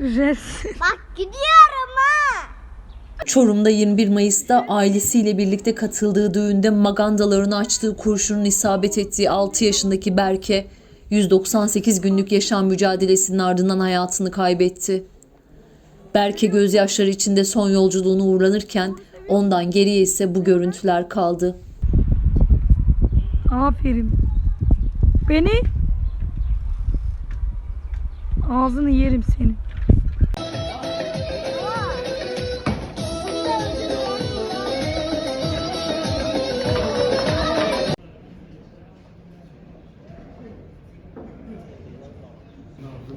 Resim. Bak gidiyorum ha. Çorum'da 21 Mayıs'ta ailesiyle birlikte katıldığı düğünde magandalarını açtığı kurşunun isabet ettiği 6 yaşındaki Berke, 198 günlük yaşam mücadelesinin ardından hayatını kaybetti. Berke gözyaşları içinde son yolculuğunu uğurlanırken ondan geriye ise bu görüntüler kaldı. Aferin. Beni ağzını yerim senin.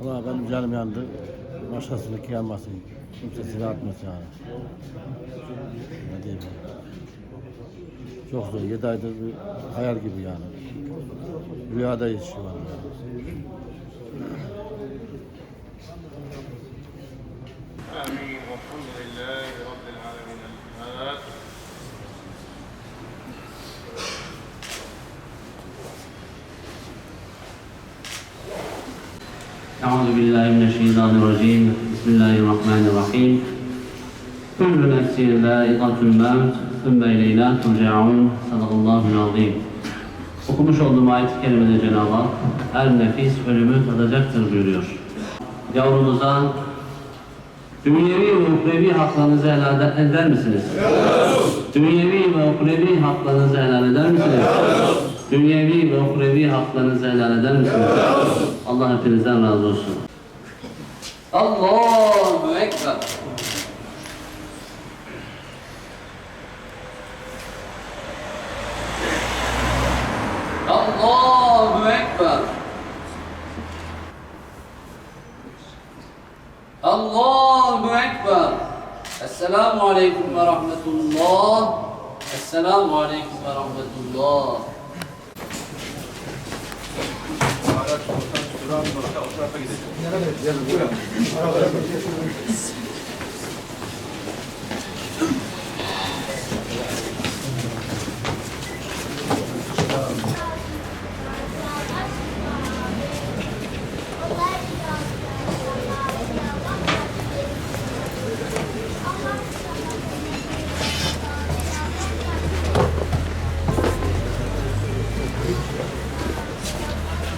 Valla ben canım yandı. Başkasındaki yanmasın. Kimse silah atmasın yani. Ne diyeyim ben. Çok zor. Yedi aydır bir hayal gibi yani. Rüyada yetişiyor yani. Amin. Velhamdülillahi Rabbil alemin. El-Fatiha. أعوذ بالله من الشيطان الرجيم بسم الله الرحمن الرحيم كل نفس ذائقة الموت ثم إلينا ترجعون صدق الله العظيم Okumuş olduğum ayet-i kerimede Cenab-ı Hak her nefis ölümü tadacaktır buyuruyor. Yavrumuza dünyevi ve ukrevi haklarınızı helal eder misiniz? Dünyevi ve ukrevi haklarınızı helal eder misiniz? Dünyevi ve ukrevi haklarınızı helal eder misiniz? Allah hepinizden razı olsun. Allahu Ekber. Allahu Ekber. Allahu Ekber. Esselamu Aleyküm ve Rahmetullah. Esselamu Aleyküm ve Rahmetullah. araç oradan duran nokta o tarafa gidecek. Nereye? Yarın. Arabalar.